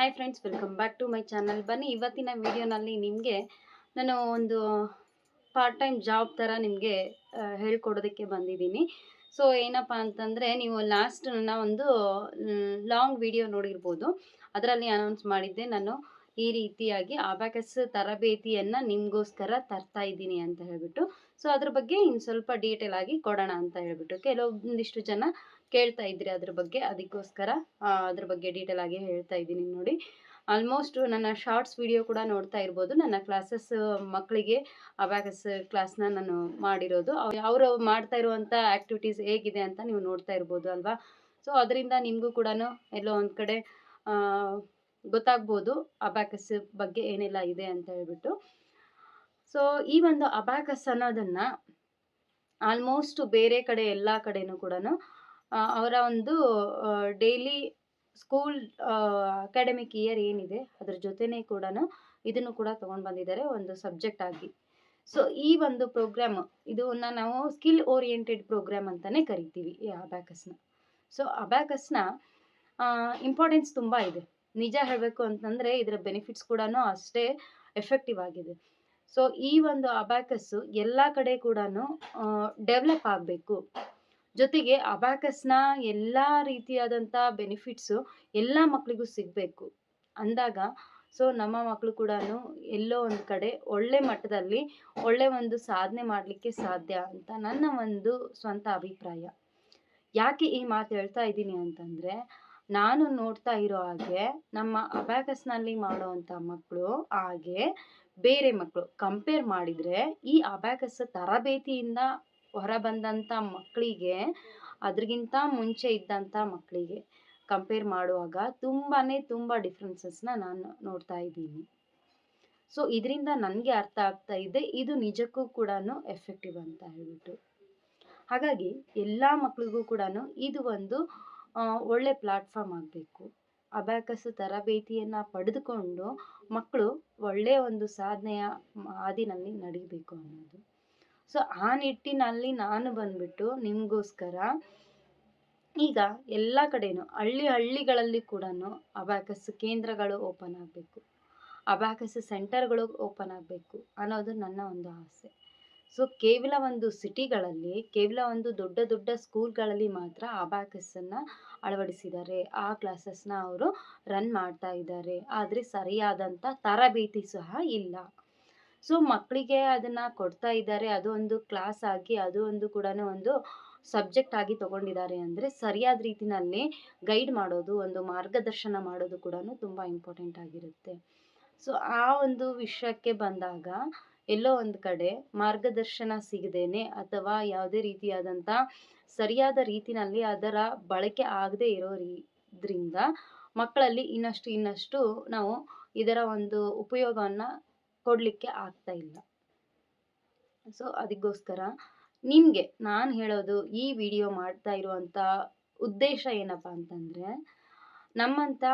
Hi friends welcome back to my channel ಬನ್ನಿ, ಇವತ್ತಿನ ವಿಡಿಯೋನಲ್ಲಿ ನಿಮಗೆ ನಾನು ಒಂದು ಪಾರ್ಟ್ ಟೈಮ್ ಜಾಬ್ ಥರ ನಿಮಗೆ ಹೇಳ್ಕೊಡೋದಕ್ಕೆ ಬಂದಿದ್ದೀನಿ. ಸೊ ಏನಪ್ಪ ಅಂತಂದರೆ, ನೀವು ಲಾಸ್ಟ್ ನನ್ನ ಒಂದು ಲಾಂಗ್ ವಿಡಿಯೋ ನೋಡಿರ್ಬೋದು. ಅದರಲ್ಲಿ ಅನೌನ್ಸ್ ಮಾಡಿದ್ದೆ ನಾನು ಈ ರೀತಿಯಾಗಿ ಅಬ್ಯಾಕಸ್ ತರಬೇತಿಯನ್ನು ನಿಮಗೋಸ್ಕರ ತರ್ತಾ ಇದ್ದೀನಿ ಅಂತ ಹೇಳಿಬಿಟ್ಟು. ಸೊ ಅದ್ರ ಬಗ್ಗೆ ಇನ್ನು ಸ್ವಲ್ಪ ಡೀಟೇಲ್ ಆಗಿ ಕೊಡೋಣ ಅಂತ ಹೇಳಿಬಿಟ್ಟು. ಕೆಲವೊಂದಿಷ್ಟು ಜನ ಕೇಳ್ತಾ ಇದ್ರಿ ಅದ್ರ ಬಗ್ಗೆ, ಅದಕ್ಕೋಸ್ಕರ ಅದ್ರ ಬಗ್ಗೆ ಡೀಟೇಲ್ ಆಗಿ ಹೇಳ್ತಾ ಇದ್ದೀನಿ ನೋಡಿ. ಆಲ್ಮೋಸ್ಟ್ ನನ್ನ ಶಾರ್ಟ್ಸ್ ವಿಡಿಯೋ ಕೂಡ ನೋಡ್ತಾ ಇರ್ಬೋದು. ನನ್ನ ಕ್ಲಾಸಸ್ ಮಕ್ಕಳಿಗೆ ಅಬ್ಯಾಕಸ್ ಕ್ಲಾಸ್ನ ನಾನು ಮಾಡಿರೋದು. ಅವರು ಮಾಡ್ತಾ ಇರುವಂಥ ಆ್ಯಕ್ಟಿವಿಟೀಸ್ ಹೇಗಿದೆ ಅಂತ ನೀವು ನೋಡ್ತಾ ಇರ್ಬೋದು ಅಲ್ವಾ? ಸೊ ಅದರಿಂದ ನಿಮಗೂ ಕೂಡ ಎಲ್ಲೋ ಒಂದು ಕಡೆ ಗೊತ್ತಾಗ್ಬೋದು ಅಬ್ಯಾಕಸ್ ಬಗ್ಗೆ ಏನೆಲ್ಲ ಇದೆ ಅಂತ ಹೇಳ್ಬಿಟ್ಟು. ಸೊ ಈ ಒಂದು ಅಬ್ಯಾಕಸ್ ಅನ್ನೋದನ್ನು ಆಲ್ಮೋಸ್ಟ್ ಬೇರೆ ಕಡೆ ಎಲ್ಲ ಕಡೆಯೂ ಕೂಡ ಅವರ ಒಂದು ಡೈಲಿ ಸ್ಕೂಲ್ ಅಕಾಡೆಮಿಕ್ ಇಯರ್ ಏನಿದೆ, ಅದ್ರ ಜೊತೆನೇ ಕೂಡ ಇದನ್ನು ಕೂಡ ತೊಗೊಂಡು ಬಂದಿದ್ದಾರೆ ಒಂದು ಸಬ್ಜೆಕ್ಟ್ ಆಗಿ. ಸೊ ಈ ಒಂದು ಪ್ರೋಗ್ರಾಮ್ ಇದನ್ನ ನಾವು ಸ್ಕಿಲ್ ಓರಿಯೆಂಟೆಡ್ ಪ್ರೋಗ್ರಾಮ್ ಅಂತಲೇ ಕರಿತೀವಿ ಈ ಅಬ್ಯಾಕಸ್ನ ಸೊ ಅಬ್ಯಾಕಸ್ನ ಇಂಪಾರ್ಟೆನ್ಸ್ ತುಂಬ ಇದೆ. ನಿಜ ಹೇಳಬೇಕು ಅಂತಂದರೆ ಇದರ ಬೆನಿಫಿಟ್ಸ್ ಕೂಡ ಅಷ್ಟೇ ಎಫೆಕ್ಟಿವ್ ಆಗಿದೆ. ಸೊ ಈ ಒಂದು ಅಬ್ಯಾಕಸ್ಸು ಎಲ್ಲ ಕಡೆ ಕೂಡ ಡೆವಲಪ್ ಆಗಬೇಕು. ಜೊತೆಗೆ ಅಬ್ಯಾಕಸ್ನ ಎಲ್ಲ ರೀತಿಯಾದಂಥ ಬೆನಿಫಿಟ್ಸು ಎಲ್ಲ ಮಕ್ಕಳಿಗೂ ಸಿಗಬೇಕು. ಅಂದಾಗ ಸೊ, ನಮ್ಮ ಮಕ್ಕಳು ಕೂಡ ಎಲ್ಲೋ ಒಂದು ಕಡೆ ಒಳ್ಳೆ ಮಟ್ಟದಲ್ಲಿ ಒಳ್ಳೆ ಒಂದು ಸಾಧನೆ ಮಾಡಲಿಕ್ಕೆ ಸಾಧ್ಯ ಅಂತ ನನ್ನ ಒಂದು ಸ್ವಂತ ಅಭಿಪ್ರಾಯ. ಯಾಕೆ ಈ ಮಾತು ಹೇಳ್ತಾ ಇದ್ದೀನಿ ಅಂತಂದರೆ, ನಾನು ನೋಡ್ತಾ ಇರೋ ಹಾಗೆ ನಮ್ಮ ಅಬ್ಯಾಕಸ್ನಲ್ಲಿ ಮಾಡೋವಂಥ ಮಕ್ಕಳು ಹಾಗೆ ಬೇರೆ ಮಕ್ಕಳು ಕಂಪೇರ್ ಮಾಡಿದರೆ ಈ ಅಬ್ಯಾಕಸ್ ತರಬೇತಿಯಿಂದ ಹೊರಬಂದಂಥ ಮಕ್ಕಳಿಗೆ ಅದ್ರಗಿಂತ ಮುಂಚೆ ಇದ್ದಂಥ ಮಕ್ಕಳಿಗೆ ಕಂಪೇರ್ ಮಾಡುವಾಗ ತುಂಬಾ ತುಂಬ ಡಿಫ್ರೆನ್ಸಸ್ನ ನಾನು ನೋಡ್ತಾ ಇದ್ದೀನಿ. ಸೊ ಇದರಿಂದ ನನಗೆ ಅರ್ಥ ಆಗ್ತಾ ಇದೆ, ಇದು ನಿಜಕ್ಕೂ ಕೂಡ ಎಫೆಕ್ಟಿವ್ ಅಂತ ಹೇಳ್ಬಿಟ್ಟು. ಹಾಗಾಗಿ ಎಲ್ಲ ಮಕ್ಳಿಗೂ ಕೂಡ ಇದು ಒಂದು ಒಳ್ಳೆ ಪ್ಲಾಟ್ಫಾರ್ಮ್ ಆಗಬೇಕು. ಅಬ್ಯಾಕಸ್ ತರಬೇತಿಯನ್ನು ಪಡೆದುಕೊಂಡು ಮಕ್ಕಳು ಒಳ್ಳೆಯ ಒಂದು ಸಾಧನೆಯ ಹಾದಿನಲ್ಲಿ ನಡಿಬೇಕು ಅನ್ನೋದು. ಸೊ ಆ ನಿಟ್ಟಿನಲ್ಲಿ ನಾನು ಬಂದ್ಬಿಟ್ಟು ನಿಮಗೋಸ್ಕರ ಈಗ ಎಲ್ಲ ಕಡೆನೂ, ಹಳ್ಳಿ ಹಳ್ಳಿಗಳಲ್ಲಿ ಕೂಡ ಅಬಾಕಸ್ ಕೇಂದ್ರಗಳು ಓಪನ್ ಆಗಬೇಕು. ಅಬ್ಯಾಕಸ್ ಸೆಂಟರ್ಗಳು ಓಪನ್ ಆಗಬೇಕು ಅನ್ನೋದು ನನ್ನ ಒಂದು ಆಸೆ. ಸೊ ಕೇವಲ ಒಂದು ಸಿಟಿಗಳಲ್ಲಿ ಕೇವಲ ಒಂದು ದೊಡ್ಡ ದೊಡ್ಡ ಸ್ಕೂಲ್ಗಳಲ್ಲಿ ಮಾತ್ರ ಅಬ್ಯಾಕಸ್ಸನ್ನು ಅಳವಡಿಸಿದ್ದಾರೆ. ಆ ಕ್ಲಾಸಸ್ನ ಅವರು ರನ್ ಮಾಡ್ತಾ ಇದ್ದಾರೆ. ಆದರೆ ಸರಿಯಾದಂಥ ತರಬೇತಿ ಸಹ ಇಲ್ಲ. ಸೊ ಮಕ್ಕಳಿಗೆ ಅದನ್ನು ಕೊಡ್ತಾ ಇದ್ದಾರೆ. ಅದು ಒಂದು ಕ್ಲಾಸ್ ಆಗಿ, ಅದು ಒಂದು ಕೂಡ ಒಂದು ಸಬ್ಜೆಕ್ಟ್ ಆಗಿ ತಗೊಂಡಿದ್ದಾರೆ ಅಂದರೆ ಸರಿಯಾದ ರೀತಿನಲ್ಲಿ ಗೈಡ್ ಮಾಡೋದು, ಒಂದು ಮಾರ್ಗದರ್ಶನ ಮಾಡೋದು ಕೂಡ ತುಂಬ ಇಂಪಾರ್ಟೆಂಟ್ ಆಗಿರುತ್ತೆ. ಸೊ, ಆ ಒಂದು ವಿಷಯಕ್ಕೆ ಬಂದಾಗ ಎಲ್ಲೋ ಒಂದು ಕಡೆ ಮಾರ್ಗದರ್ಶನ ಸಿಗದೇನೆ ಅಥವಾ ಯಾವುದೇ ರೀತಿಯಾದಂಥ ಸರಿಯಾದ ರೀತಿನಲ್ಲಿ ಅದರ ಬಳಕೆ ಆಗದೆ ಇರೋ ರೀದ್ರಿಂದ ಮಕ್ಕಳಲ್ಲಿ ಇನ್ನಷ್ಟು ಇನ್ನಷ್ಟು ನಾವು ಇದರ ಒಂದು ಉಪಯೋಗವನ್ನು ಕೊಡಲಿಕ್ಕೆ ಆಗ್ತಾ ಇಲ್ಲ. ಸೊ ಅದಕ್ಕೋಸ್ಕರ ನಿಮಗೆ ನಾನು ಹೇಳೋದು ಈ ವಿಡಿಯೋ ಮಾಡ್ತಾ ಇರುವಂಥ ಉದ್ದೇಶ ಏನಪ್ಪ ಅಂತಂದರೆ ನಮ್ಮಂಥ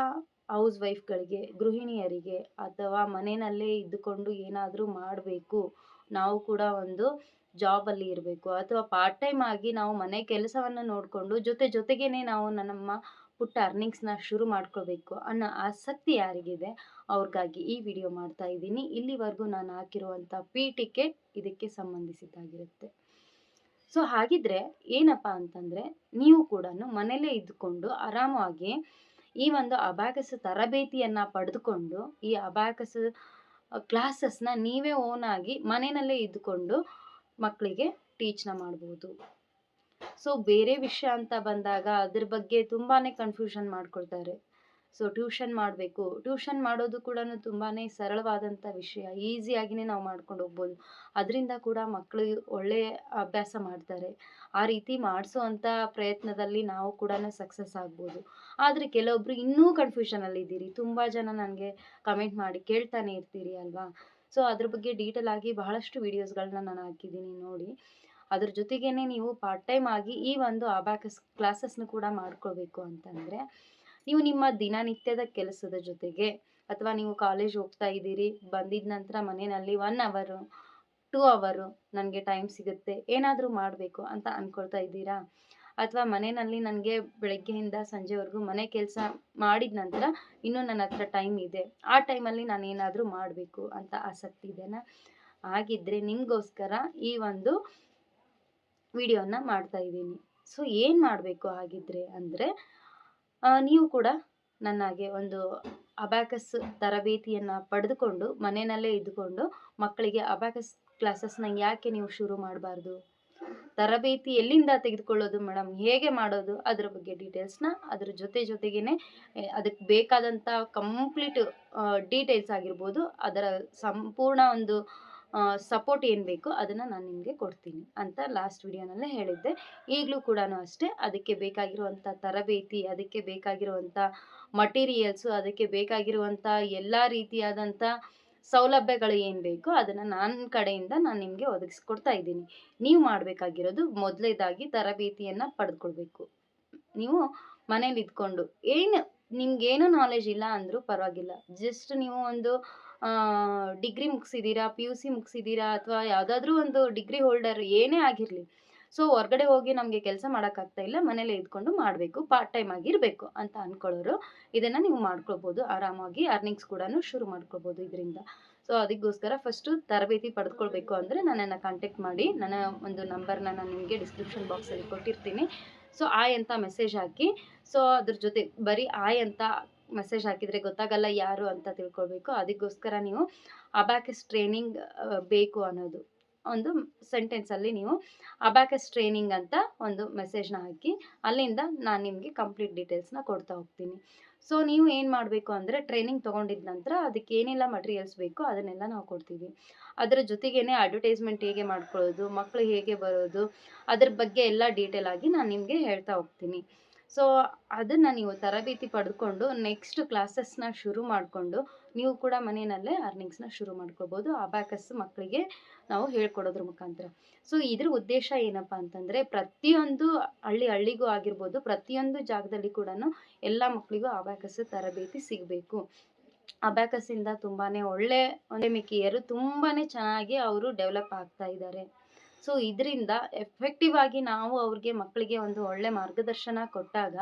ಹೌಸ್ ವೈಫ್ಗಳಿಗೆ ಗೃಹಿಣಿಯರಿಗೆ ಅಥವಾ ಮನೆಯಲ್ಲೇ ಇದ್ದುಕೊಂಡು ಏನಾದರೂ ಮಾಡಬೇಕು, ನಾವು ಕೂಡ ಒಂದು ಜಾಬಲ್ಲಿ ಇರಬೇಕು ಅಥವಾ ಪಾರ್ಟ್ ಟೈಮ್ ಆಗಿ ನಾವು ಮನೆ ಕೆಲಸವನ್ನು ನೋಡಿಕೊಂಡು ಜೊತೆ ಜೊತೆಗೇನೆ ನಾವು ನಮ್ಮ ಪುಟ್ಟ ಅರ್ನಿಂಗ್ಸ್ನ ಶುರು ಮಾಡ್ಕೋಬೇಕು ಅನ್ನೋ ಆಸಕ್ತಿ ಯಾರಿಗಿದೆ, ಅವ್ರಿಗಾಗಿ ಈ ವಿಡಿಯೋ ಮಾಡ್ತಾ ಇದ್ದೀನಿ. ಇಲ್ಲಿವರೆಗೂ ನಾನು ಹಾಕಿರುವಂಥ ಪಿ ಟಿಕೆಟ್ ಇದಕ್ಕೆ ಸಂಬಂಧಿಸಿದ್ದಾಗಿರುತ್ತೆ. ಸೊ ಹಾಗಿದ್ರೆ ಏನಪ್ಪ ಅಂತಂದರೆ, ನೀವು ಕೂಡ ಮನೇಲೇ ಇದ್ದುಕೊಂಡು ಆರಾಮವಾಗಿ ಈ ಒಂದು ಅಬಾಕಸ್ ತರಬೇತಿಯನ್ನು ಪಡೆದುಕೊಂಡು, ಈ ಅಬಾಕಸ್ ಕ್ಲಾಸಸ್ನ ನೀವೇ ಓನಾಗಿ ಮನೆಯಲ್ಲೇ ಇದ್ದುಕೊಂಡು ಮಕ್ಕಳಿಗೆ ಟೀಚ್ನ ಮಾಡ್ಬೋದು. ಸೊ ಬೇರೆ ವಿಷಯ ಅಂತ ಬಂದಾಗ ಅದ್ರ ಬಗ್ಗೆ ತುಂಬಾ ಕನ್ಫ್ಯೂಷನ್ ಮಾಡ್ಕೊಳ್ತಾರೆ. ಸೊ ಟ್ಯೂಷನ್ ಮಾಡಬೇಕು. ಟ್ಯೂಷನ್ ಮಾಡೋದು ಕೂಡ ತುಂಬಾ ಸರಳವಾದಂಥ ವಿಷಯ. ಈಸಿಯಾಗಿಯೇ ನಾವು ಮಾಡ್ಕೊಂಡು ಹೋಗ್ಬೋದು. ಅದರಿಂದ ಕೂಡ ಮಕ್ಕಳು ಒಳ್ಳೆಯ ಅಭ್ಯಾಸ ಮಾಡ್ತಾರೆ. ಆ ರೀತಿ ಮಾಡಿಸೋವಂಥ ಪ್ರಯತ್ನದಲ್ಲಿ ನಾವು ಕೂಡ ಸಕ್ಸಸ್ ಆಗ್ಬೋದು. ಆದರೆ ಕೆಲವೊಬ್ಬರು ಇನ್ನೂ ಕನ್ಫ್ಯೂಷನಲ್ಲಿ ಇದ್ದೀರಿ. ತುಂಬ ಜನ ನನಗೆ ಕಮೆಂಟ್ ಮಾಡಿ ಕೇಳ್ತಾನೆ ಇರ್ತೀರಿ ಅಲ್ವಾ? ಸೊ ಅದ್ರ ಬಗ್ಗೆ ಡೀಟೇಲ್ ಆಗಿ ಬಹಳಷ್ಟು ವೀಡಿಯೋಸ್ಗಳನ್ನ ನಾನು ಹಾಕಿದ್ದೀನಿ ನೋಡಿ. ಅದ್ರ ಜೊತೆಗೇನೆ ನೀವು ಪಾರ್ಟ್ ಟೈಮ್ ಆಗಿ ಈ ಒಂದು ಅಬ್ಯಾಕಸ್ ಕ್ಲಾಸಸ್ನ ಕೂಡ ಮಾಡ್ಕೊಳ್ಬೇಕು ಅಂತಂದರೆ, ನೀವು ನಿಮ್ಮ ದಿನನಿತ್ಯದ ಕೆಲಸದ ಜೊತೆಗೆ ಅಥವಾ ನೀವು ಕಾಲೇಜ್ ಹೋಗ್ತಾ ಇದ್ದೀರಿ, ಬಂದಿದ ನಂತರ ಮನೆಯಲ್ಲಿ ಒನ್ ಅವರು ಟೂ ಅವರು ನನಗೆ ಟೈಮ್ ಸಿಗುತ್ತೆ, ಏನಾದರೂ ಮಾಡಬೇಕು ಅಂತ ಅಂದ್ಕೊಳ್ತಾ ಇದ್ದೀರಾ? ಅಥವಾ ಮನೆಯಲ್ಲಿ ನನಗೆ ಬೆಳಗ್ಗೆಯಿಂದ ಸಂಜೆವರೆಗೂ ಮನೆ ಕೆಲಸ ಮಾಡಿದ ನಂತರ ಇನ್ನೂ ನನ್ನ ಹತ್ರ ಟೈಮ್ ಇದೆ, ಆ ಟೈಮಲ್ಲಿ ನಾನು ಏನಾದರೂ ಮಾಡಬೇಕು ಅಂತ ಆಸಕ್ತಿ ಇದೆನಾ? ಹಾಗಿದ್ದರೆ ನಿಮಗೋಸ್ಕರ ಈ ಒಂದು ವಿಡಿಯೋನ ಮಾಡ್ತಾ ಇದ್ದೀನಿ. ಸೊ ಏನು ಮಾಡಬೇಕು ಹಾಗಿದ್ರೆ ಅಂದರೆ ನೀವು ಕೂಡ ನನಗೆ ಒಂದು ಅಬ್ಯಾಕಸ್ ತರಬೇತಿಯನ್ನು ಪಡೆದುಕೊಂಡು, ಮನೆಯಲ್ಲೇ ಇದ್ದುಕೊಂಡು ಮಕ್ಕಳಿಗೆ ಅಬ್ಯಾಕಸ್ ಕ್ಲಾಸಸ್ನ ಯಾಕೆ ನೀವು ಶುರು ಮಾಡಬಾರ್ದು? ತರಬೇತಿ ಎಲ್ಲಿಂದ ತೆಗೆದುಕೊಳ್ಳೋದು ಮೇಡಮ್? ಹೇಗೆ ಮಾಡೋದು? ಅದ್ರ ಬಗ್ಗೆ ಡೀಟೇಲ್ಸ್ನ ಅದ್ರ ಜೊತೆ ಜೊತೆಗೇನೆ ಅದಕ್ಕೆ ಬೇಕಾದಂಥ ಕಂಪ್ಲೀಟ್ ಡೀಟೇಲ್ಸ್ ಆಗಿರ್ಬೋದು. ಅದರ ಸಂಪೂರ್ಣ ಒಂದು ಸಪೋರ್ಟ್ ಏನು ಬೇಕು ಅದನ್ನು ನಾನು ನಿಮಗೆ ಕೊಡ್ತೀನಿ ಅಂತ ಲಾಸ್ಟ್ ವಿಡಿಯೋನಲ್ಲೇ ಹೇಳಿದ್ದೆ. ಈಗಲೂ ಕೂಡ ಅಷ್ಟೇ, ಅದಕ್ಕೆ ಬೇಕಾಗಿರುವಂಥ ತರಬೇತಿ, ಅದಕ್ಕೆ ಬೇಕಾಗಿರುವಂಥ ಮಟೀರಿಯಲ್ಸು ಅದಕ್ಕೆ ಬೇಕಾಗಿರುವಂಥ ಎಲ್ಲ ರೀತಿಯಾದಂಥ ಸೌಲಭ್ಯಗಳು ಏನು ಬೇಕೋ ಅದನ್ನು ನನ್ನ ಕಡೆಯಿಂದ ನಾನು ನಿಮಗೆ ಒದಗಿಸ್ಕೊಡ್ತಾ ಇದ್ದೀನಿ. ನೀವು ಮಾಡಬೇಕಾಗಿರೋದು ಮೊದಲೇದಾಗಿ ತರಬೇತಿಯನ್ನು ಪಡೆದುಕೊಳ್ಬೇಕು ನೀವು ಮನೇಲಿ ಇದ್ಕೊಂಡು ಏನು ನಿಮ್ಗೇನು ನಾಲೆಜ್ ಇಲ್ಲ ಅಂದರೂ ಪರವಾಗಿಲ್ಲ. ಜಸ್ಟ್ ನೀವು ಒಂದು ಡಿಗ್ರಿ ಮುಗಿಸಿದ್ದೀರಾ ಪಿ ಯು ಸಿ ಮುಗಿಸಿದ್ದೀರಾ ಅಥವಾ ಯಾವುದಾದ್ರೂ ಒಂದು ಡಿಗ್ರಿ ಹೋಲ್ಡರ್ ಏನೇ ಆಗಿರಲಿ. ಸೊ ಹೊರ್ಗಡೆ ಹೋಗಿ ನಮಗೆ ಕೆಲಸ ಮಾಡೋಕ್ಕಾಗ್ತಾ ಇಲ್ಲ, ಮನೇಲೇ ಇದ್ಕೊಂಡು ಮಾಡಬೇಕು ಪಾರ್ಟ್ ಟೈಮ್ ಆಗಿರಬೇಕು ಅಂತ ಅಂದ್ಕೊಳ್ಳೋರು ಇದನ್ನು ನೀವು ಮಾಡ್ಕೊಳ್ಬೋದು. ಆರಾಮಾಗಿ ಅರ್ನಿಂಗ್ಸ್ ಕೂಡ ಶುರು ಮಾಡ್ಕೊಳ್ಬೋದು ಇದರಿಂದ. ಸೊ ಅದಕ್ಕೋಸ್ಕರ ಫಸ್ಟು ತರಬೇತಿ ಪಡೆದುಕೊಳ್ಬೇಕು ಅಂದರೆ ನನ್ನನ್ನು ಕಾಂಟ್ಯಾಕ್ಟ್ ಮಾಡಿ, ನನ್ನ ಒಂದು ನಂಬರ್ನ ನಾನು ನಿಮಗೆ ಡಿಸ್ಕ್ರಿಪ್ಷನ್ ಬಾಕ್ಸಲ್ಲಿ ಕೊಟ್ಟಿರ್ತೀನಿ. ಸೊ ಆಯ್ ಅಂತ ಮೆಸೇಜ್ ಹಾಕಿ ಸೊ ಅದ್ರ ಜೊತೆ ಬರೀ ಆಯ್ ಅಂತ ಮೆಸೇಜ್ ಹಾಕಿದರೆ ಗೊತ್ತಾಗಲ್ಲ ಯಾರು ಅಂತ ತಿಳ್ಕೊಳ್ಬೇಕು. ಅದಕ್ಕೋಸ್ಕರ ನೀವು ಅಬ್ಯಾಕಸ್ ಟ್ರೈನಿಂಗ್ ಬೇಕು ಅನ್ನೋದು ಒಂದು ಸೆಂಟೆನ್ಸಲ್ಲಿ ನೀವು ಅಬ್ಯಾಕಸ್ ಟ್ರೈನಿಂಗ್ ಅಂತ ಒಂದು ಮೆಸೇಜ್ನ ಹಾಕಿ ಅಲ್ಲಿಂದ ನಾನು ನಿಮಗೆ ಕಂಪ್ಲೀಟ್ ಡೀಟೇಲ್ಸ್ನ ಕೊಡ್ತಾ ಹೋಗ್ತೀನಿ. ಸೊ ನೀವು ಏನು ಮಾಡಬೇಕು ಅಂದರೆ ಟ್ರೈನಿಂಗ್ ತಗೊಂಡಿದ ನಂತರ ಅದಕ್ಕೆ ಏನೆಲ್ಲ ಮಟೀರಿಯಲ್ಸ್ ಬೇಕೋ ಅದನ್ನೆಲ್ಲ ನಾವು ಕೊಡ್ತೀವಿ. ಅದರ ಜೊತೆಗೇನೆ ಅಡ್ವರ್ಟೈಸ್ಮೆಂಟ್ ಹೇಗೆ ಮಾಡ್ಕೊಳ್ಳೋದು ಮಕ್ಕಳು ಹೇಗೆ ಬರೋದು, ಅದ್ರ ಬಗ್ಗೆ ಎಲ್ಲ ಡೀಟೇಲ್ ಆಗಿ ನಾನು ನಿಮಗೆ ಹೇಳ್ತಾ ಹೋಗ್ತೀನಿ. ಸೊ ಅದನ್ನು ನೀವು ತರಬೇತಿ ಪಡ್ಕೊಂಡು ನೆಕ್ಸ್ಟ್ ಕ್ಲಾಸಸ್ನ ಶುರು ಮಾಡಿಕೊಂಡು ನೀವು ಕೂಡ ಮನೆಯಲ್ಲೇ ಅರ್ನಿಂಗ್ಸ್ನ ಶುರು ಮಾಡ್ಕೋಬೋದು. ಅಬ್ಯಾಕಸ್ ಮಕ್ಕಳಿಗೆ ನಾವು ಹೇಳ್ಕೊಡೋದ್ರ ಮುಖಾಂತರ. ಸೊ ಇದ್ರ ಉದ್ದೇಶ ಏನಪ್ಪ ಅಂತಂದರೆ ಪ್ರತಿಯೊಂದು ಹಳ್ಳಿ ಹಳ್ಳಿಗೂ ಆಗಿರ್ಬೋದು, ಪ್ರತಿಯೊಂದು ಜಾಗದಲ್ಲಿ ಕೂಡ ಎಲ್ಲ ಮಕ್ಕಳಿಗೂ ಅಬ್ಯಾಕಸ್ ತರಬೇತಿ ಸಿಗಬೇಕು. ಅಬ್ಯಾಕಸ್ಸಿಂದ ತುಂಬಾ ಒಳ್ಳೆ ಮಿಕ್ಕಿಯರು ತುಂಬಾ ಚೆನ್ನಾಗಿ ಅವರು ಡೆವಲಪ್ ಆಗ್ತಾ ಇದ್ದಾರೆ. ಸೊ ಇದರಿಂದ ಎಫೆಕ್ಟಿವ್ ಆಗಿ ನಾವು ಅವ್ರಿಗೆ ಮಕ್ಕಳಿಗೆ ಒಂದು ಒಳ್ಳೆ ಮಾರ್ಗದರ್ಶನ ಕೊಟ್ಟಾಗ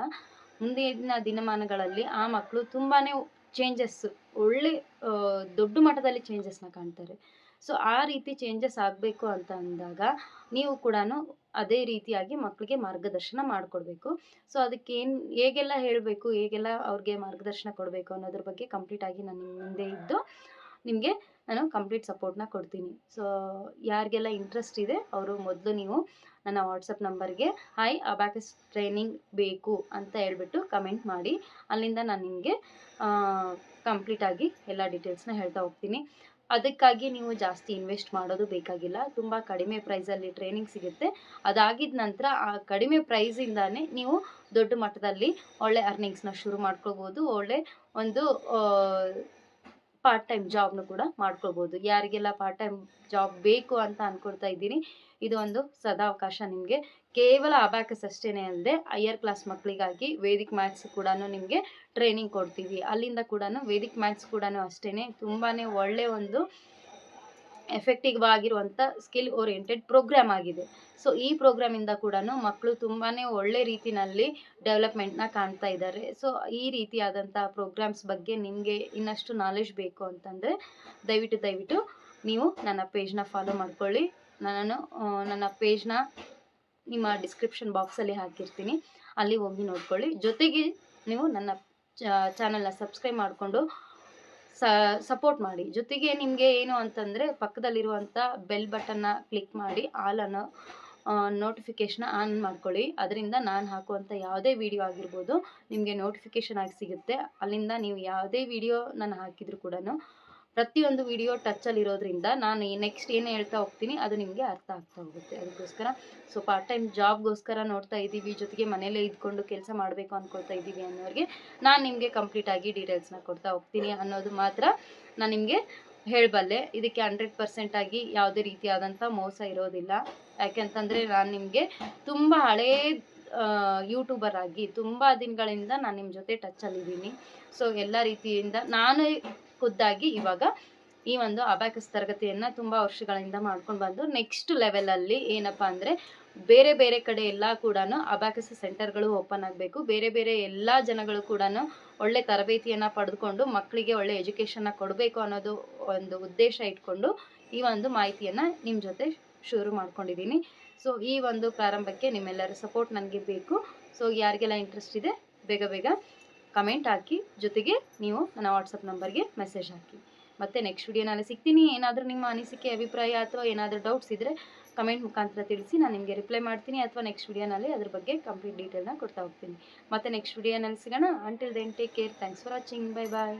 ಮುಂದಿನ ದಿನಮಾನಗಳಲ್ಲಿ ಆ ಮಕ್ಕಳು ತುಂಬಾ ಚೇಂಜಸ್ ಒಳ್ಳೆ ದೊಡ್ಡ ಮಟ್ಟದಲ್ಲಿ ಚೇಂಜಸ್ನ ಕಾಣ್ತಾರೆ. ಸೊ ಆ ರೀತಿ ಚೇಂಜಸ್ ಆಗಬೇಕು ಅಂತ ಅಂದಾಗ ನೀವು ಕೂಡ ಅದೇ ರೀತಿಯಾಗಿ ಮಕ್ಕಳಿಗೆ ಮಾರ್ಗದರ್ಶನ ಮಾಡಿಕೊಡ್ಬೇಕು. ಸೊ ಅದಕ್ಕೆ ಏನು ಹೇಗೆಲ್ಲ ಹೇಳಬೇಕು, ಹೇಗೆಲ್ಲ ಅವ್ರಿಗೆ ಮಾರ್ಗದರ್ಶನ ಕೊಡಬೇಕು ಅನ್ನೋದ್ರ ಬಗ್ಗೆ ಕಂಪ್ಲೀಟಾಗಿ ನಾನು ನಿಮ್ಮ ಮುಂದೆ ಇದ್ದು ನಿಮಗೆ ನಾನು ಕಂಪ್ಲೀಟ್ ಸಪೋರ್ಟ್ನ ಕೊಡ್ತೀನಿ. ಸೊ ಯಾರಿಗೆಲ್ಲ ಇಂಟ್ರೆಸ್ಟ್ ಇದೆ, ಅವರು ಮೊದಲು ನೀವು ನನ್ನ ವಾಟ್ಸಪ್ ನಂಬರ್ಗೆ ಹಾಯ್ ಅಬ್ಯಾಕಸ್ ಟ್ರೈನಿಂಗ್ ಬೇಕು ಅಂತ ಹೇಳ್ಬಿಟ್ಟು ಕಮೆಂಟ್ ಮಾಡಿ. ಅಲ್ಲಿಂದ ನಾನು ನಿಮಗೆ ಕಂಪ್ಲೀಟಾಗಿ ಎಲ್ಲ ಡೀಟೇಲ್ಸ್ನ ಹೇಳ್ತಾ ಹೋಗ್ತೀನಿ. ಅದಕ್ಕಾಗಿ ನೀವು ಜಾಸ್ತಿ ಇನ್ವೆಸ್ಟ್ ಮಾಡೋದು ಬೇಕಾಗಿಲ್ಲ. ತುಂಬ ಕಡಿಮೆ ಪ್ರೈಸಲ್ಲಿ ಟ್ರೈನಿಂಗ್ ಸಿಗುತ್ತೆ. ಅದಾಗಿದ ನಂತರ ಆ ಕಡಿಮೆ ಪ್ರೈಸಿಂದಾನೇ ನೀವು ದೊಡ್ಡ ಮಟ್ಟದಲ್ಲಿ ಒಳ್ಳೆ ಅರ್ನಿಂಗ್ಸ್ನ ಶುರು ಮಾಡ್ಕೋಬೋದು ಒಳ್ಳೆ ಒಂದು ಪಾರ್ಟ್ ಟೈಮ್ ಜಾಬ್ನು ಕೂಡ ಮಾಡ್ಕೊಳ್ಬೋದು. ಯಾರಿಗೆಲ್ಲ ಪಾರ್ಟ್ ಟೈಮ್ ಜಾಬ್ ಬೇಕು ಅಂತ ಅಂದ್ಕೊಳ್ತಾ ಇದ್ದೀನಿ, ಇದು ಒಂದು ಸದಾವಕಾಶ ನಿಮಗೆ. ಕೇವಲ ಅಬ್ಯಾಕಸ್ ಅಷ್ಟೇ ಅಲ್ಲದೆ ಹೈಯರ್ ಕ್ಲಾಸ್ ಮಕ್ಕಳಿಗಾಗಿ ವೇದಿಕ್ ಮ್ಯಾಥ್ಸ್ ಕೂಡ ನಿಮಗೆ ಟ್ರೈನಿಂಗ್ ಕೊಡ್ತೀವಿ. ಅಲ್ಲಿಂದ ಕೂಡ ವೇದಿಕ್ ಮ್ಯಾಥ್ಸ್ ಕೂಡ ಅಷ್ಟೇ ತುಂಬಾ ಒಳ್ಳೆ ಒಂದು ಎಫೆಕ್ಟಿವ್ ಆಗಿರುವಂಥ ಸ್ಕಿಲ್ ಓರಿಯೆಂಟೆಡ್ ಪ್ರೋಗ್ರಾಮ್ ಆಗಿದೆ. ಸೊ ಈ ಪ್ರೋಗ್ರಾಮಿಂದ ಕೂಡ ಮಕ್ಕಳು ತುಂಬಾ ಒಳ್ಳೆ ರೀತಿಯಲ್ಲಿ ಡೆವಲಪ್ಮೆಂಟ್ನ ಕಾಣ್ತಾ ಇದ್ದಾರೆ. ಸೊ ಈ ರೀತಿಯಾದಂಥ ಪ್ರೋಗ್ರಾಮ್ಸ್ ಬಗ್ಗೆ ನಿಮಗೆ ಇನ್ನಷ್ಟು ನಾಲೆಜ್ ಬೇಕು ಅಂತಂದರೆ, ದಯವಿಟ್ಟು ದಯವಿಟ್ಟು ನೀವು ನನ್ನ ಪೇಜ್ನ ಫಾಲೋ ಮಾಡ್ಕೊಳ್ಳಿ. ನಾನು ನನ್ನ ಪೇಜ್ನ ನಿಮ್ಮ ಡಿಸ್ಕ್ರಿಪ್ಷನ್ ಬಾಕ್ಸಲ್ಲಿ ಹಾಕಿರ್ತೀನಿ. ಅಲ್ಲಿ ಹೋಗಿ ನೋಡ್ಕೊಳ್ಳಿ. ಜೊತೆಗೆ ನೀವು ನನ್ನ ಚಾನಲ್ನ ಸಬ್ಸ್ಕ್ರೈಬ್ ಮಾಡಿಕೊಂಡು ಸಪೋರ್ಟ್ ಮಾಡಿ. ಜೊತೆಗೆ ನಿಮಗೆ ಏನು ಅಂತಂದರೆ ಪಕ್ಕದಲ್ಲಿರುವಂಥ ಬೆಲ್ ಬಟನ್ನ ಕ್ಲಿಕ್ ಮಾಡಿ ಆಲ್ ಅನ್ನೋ ನೋಟಿಫಿಕೇಶನ್ ಆನ್ ಮಾಡ್ಕೊಳ್ಳಿ. ಅದರಿಂದ ನಾನು ಹಾಕುವಂಥ ಯಾವುದೇ ವಿಡಿಯೋ ಆಗಿರ್ಬೋದು ನಿಮಗೆ ನೋಟಿಫಿಕೇಶನ್ ಆಗಿ ಸಿಗುತ್ತೆ. ಅಲ್ಲಿಂದ ನೀವು ಯಾವುದೇ ವಿಡಿಯೋ ನಾನು ಹಾಕಿದರೂ ಕೂಡ ಪ್ರತಿಯೊಂದು ವಿಡಿಯೋ ಟಚ್ಚಲ್ಲಿರೋದ್ರಿಂದ ನಾನು ನೆಕ್ಸ್ಟ್ ಏನು ಹೇಳ್ತಾ ಹೋಗ್ತೀನಿ, ಅದು ನಿಮಗೆ ಅರ್ಥ ಆಗ್ತಾ ಹೋಗುತ್ತೆ. ಅದಕ್ಕೋಸ್ಕರ ಸೊ ಪಾರ್ಟ್ ಟೈಮ್ ಜಾಬ್ಗೋಸ್ಕರ ನೋಡ್ತಾ ಇದ್ದೀವಿ ಜೊತೆಗೆ ಮನೇಲೇ ಇದ್ಕೊಂಡು ಕೆಲಸ ಮಾಡಬೇಕು ಅಂದ್ಕೊಳ್ತಾ ಇದ್ದೀವಿ ಅನ್ನೋರಿಗೆ ನಾನು ನಿಮಗೆ ಕಂಪ್ಲೀಟಾಗಿ ಡೀಟೇಲ್ಸ್ನ ಕೊಡ್ತಾ ಹೋಗ್ತೀನಿ ಅನ್ನೋದು ಮಾತ್ರ ನಾನು ನಿಮಗೆ ಹೇಳಬಲ್ಲೆ. ಇದಕ್ಕೆ ಹಂಡ್ರೆಡ್ ಪರ್ಸೆಂಟಾಗಿ ಯಾವುದೇ ರೀತಿಯಾದಂಥ ಮೋಸ ಇರೋದಿಲ್ಲ. ಯಾಕೆಂತಂದರೆ ನಾನು ನಿಮಗೆ ತುಂಬ ಹಳೇ ಯೂಟ್ಯೂಬರ್ ಆಗಿ ತುಂಬ ದಿನಗಳಿಂದ ನಾನು ನಿಮ್ಮ ಜೊತೆ ಟಚ್ಚಲ್ಲಿದ್ದೀನಿ ಸೊ ಎಲ್ಲ ರೀತಿಯಿಂದ ನಾನು ಖುದ್ದಾಗಿ ಇವಾಗ ಈ ಒಂದು ಅಬಾಕಸ್ ತರಗತಿಯನ್ನು ತುಂಬ ವರ್ಷಗಳಿಂದ ಮಾಡ್ಕೊಂಡು ಬಂದು ನೆಕ್ಸ್ಟ್ ಲೆವೆಲಲ್ಲಿ ಏನಪ್ಪ ಅಂದರೆ ಬೇರೆ ಬೇರೆ ಕಡೆ ಎಲ್ಲ ಕೂಡ ಅಬ್ಯಾಕಸ್ ಸೆಂಟರ್ಗಳು ಓಪನ್ ಆಗಬೇಕು. ಬೇರೆ ಬೇರೆ ಎಲ್ಲ ಜನಗಳು ಕೂಡ ಒಳ್ಳೆ ತರಬೇತಿಯನ್ನು ಪಡೆದುಕೊಂಡು ಮಕ್ಕಳಿಗೆ ಒಳ್ಳೆ ಎಜುಕೇಷನ್ನ ಕೊಡಬೇಕು ಅನ್ನೋದು ಒಂದು ಉದ್ದೇಶ ಇಟ್ಕೊಂಡು ಈ ಒಂದು ಮಾಹಿತಿಯನ್ನು ನಿಮ್ಮ ಜೊತೆ ಶುರು ಮಾಡ್ಕೊಂಡಿದ್ದೀನಿ ಸೊ ಈ ಒಂದು ಪ್ರಾರಂಭಕ್ಕೆ ನಿಮ್ಮೆಲ್ಲರ ಸಪೋರ್ಟ್ ನನಗೆ ಬೇಕು. ಸೊ ಯಾರಿಗೆಲ್ಲ ಇಂಟ್ರೆಸ್ಟ್ ಇದೆ, ಬೇಗ ಬೇಗ ಕಮೆಂಟ್ ಹಾಕಿ. ಜೊತೆಗೆ ನೀವು ನನ್ನ ವಾಟ್ಸಪ್ ನಂಬರ್ಗೆ ಮೆಸೇಜ್ ಹಾಕಿ. ಮತ್ತೆ ನೆಕ್ಸ್ಟ್ ವಿಡಿಯೋನಲ್ಲಿ ಸಿಗ್ತೀನಿ. ಏನಾದರೂ ನಿಮ್ಮ ಅನಿಸಿಕೆ, ಅಭಿಪ್ರಾಯ ಅಥವಾ ಏನಾದರೂ ಡೌಟ್ಸ್ ಇದ್ದರೆ ಕಮೆಂಟ್ ಮುಖಾಂತರ ತಿಳಿಸಿ. ನಾನು ನಿಮಗೆ ರಿಪ್ಲೈ ಮಾಡ್ತೀನಿ ಅಥವಾ ನೆಕ್ಸ್ಟ್ ವಿಡಿಯೋನಲ್ಲಿ ಅದ್ರ ಬಗ್ಗೆ ಕಂಪ್ಲೀಟ್ ಡೀಟೇಲ್ನ ಕೊಡ್ತಾ ಹೋಗ್ತೀನಿ. ಮತ್ತೆ ನೆಕ್ಸ್ಟ್ ವಿಡಿಯೋನಲ್ಲಿ ಸಿಗೋಣ. Until then take care thanks for watching bye bye